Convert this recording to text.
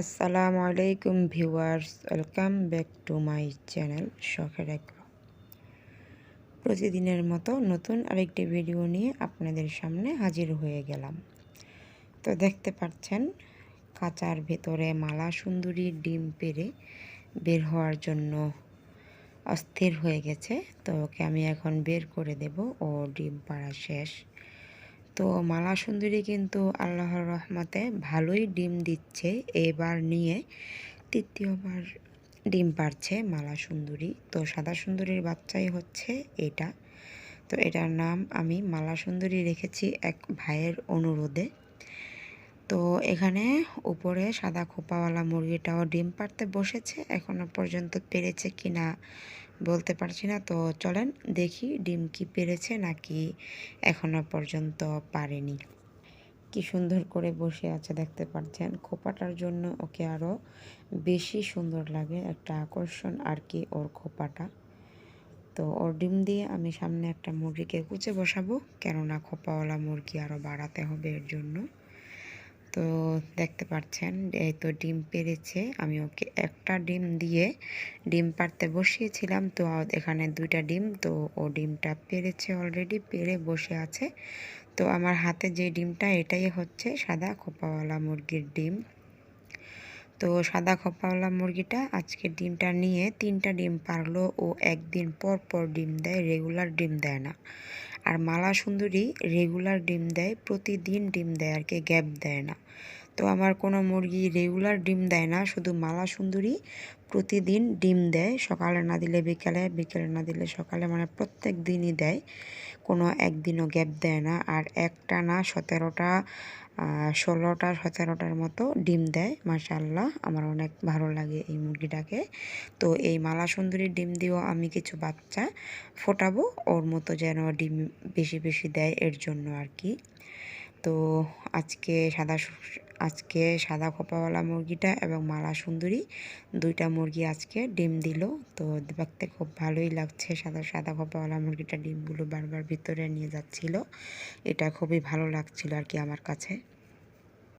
আসসালামু আলাইকুম viewers, welcome back to my channel শখের এক প্রতিদিনের মতো নতুন আরেকটি ভিডিও নিয়ে আপনাদের সামনে হাজির হয়ে গেলাম। তো দেখতে পাচ্ছেন, কাঁচার ভেতরে মালা সুন্দরী ডিম পেরে বের হওয়ার জন্য অস্থির হয়ে গেছে। তো ওকে আমি এখন বের করে দেব, ও ডিম পাড়া শেষ। তো মালা সুন্দরী কিন্তু আল্লাহর রহমতে ভালোই ডিম দিচ্ছে, এবার নিয়ে তৃতীয়বার ডিম পারছে মালা সুন্দরী তো সাদা সুন্দরীর বাচ্চাই হচ্ছে এটা। তো এটার নাম আমি মালা সুন্দরী রেখেছি এক ভাইয়ের অনুরোধে। তো এখানে উপরে সাদা খোপাওয়ালা মুরগিটাও ডিম পারতে বসেছে, এখনও পর্যন্ত পেরেছে কিনা বলতে পারছি না। তো চলেন দেখি ডিম কি পেরেছে নাকি এখনও পর্যন্ত পারেনি। কি সুন্দর করে বসে আছে দেখতে পাচ্ছেন। খোপাটার জন্য ওকে আরও বেশি সুন্দর লাগে একটা আকর্ষণ আর কি ওর খোপাটা। তো ওর ডিম দিয়ে আমি সামনে একটা মুরগিকে কুচে বসাবো। কেননা খোপাওয়ালা মুরগি আরও বাড়াতে হবে এর জন্য। তো দেখতে পাচ্ছেন, এই তো ডিম পেরেছে। আমি ওকে একটা ডিম দিয়ে ডিম পারতে বসিয়েছিলাম। তো এখানে দুইটা ডিম, তো ও ডিমটা পেরেছে অলরেডি পেরে বসে আছে। তো আমার হাতে যে ডিমটা, এটাই হচ্ছে সাদা খোপাওয়ালা মুরগির ডিম। তো সাদা খোপাওয়ালা মুরগিটা আজকে ডিমটা নিয়ে তিনটা ডিম পারল। ও একদিন পর পর ডিম দেয় রেগুলার ডিম দেয় না। আর মালা সুন্দরী রেগুলার ডিম দেয়, প্রতিদিন ডিম দেয় আর কি গ্যাপ দেয় না। তো আমার কোনো মুরগি রেগুলার ডিম দেয় না, শুধু মালা সুন্দরী প্রতিদিন ডিম দেয়, সকালে না দিলে বিকালে, বিকেলে না দিলে সকালে মানে প্রত্যেক দিনই দেয়, কোনো একদিনও গ্যাপ দেয় না। আর একটা না সতেরোটা ষোলোটা, সতেরোটার মতো ডিম দেয় মাশাল্লাহ আমার অনেক ভালো লাগে এই মুরগিটাকে। তো এই মালা সুন্দরীর ডিম দিয়েও আমি কিছু বাচ্চা ফোটাবো, ওর মতো যেন ডিম বেশি বেশি দেয় এর জন্য আর কি। তো আজকে সাদা আজকে সাদা খোপাওয়ালা মুরগিটা এবং মালা সুন্দরী দুইটা মুরগি আজকে ডিম দিল। তো দেখতে খুব ভালোই লাগছে সাদা সাদা খোপাওয়ালা মুরগিটা ডিমগুলো বারবার ভিতরে নিয়ে যাচ্ছিল। এটা খুবই ভালো লাগছিল আর কি আমার কাছে।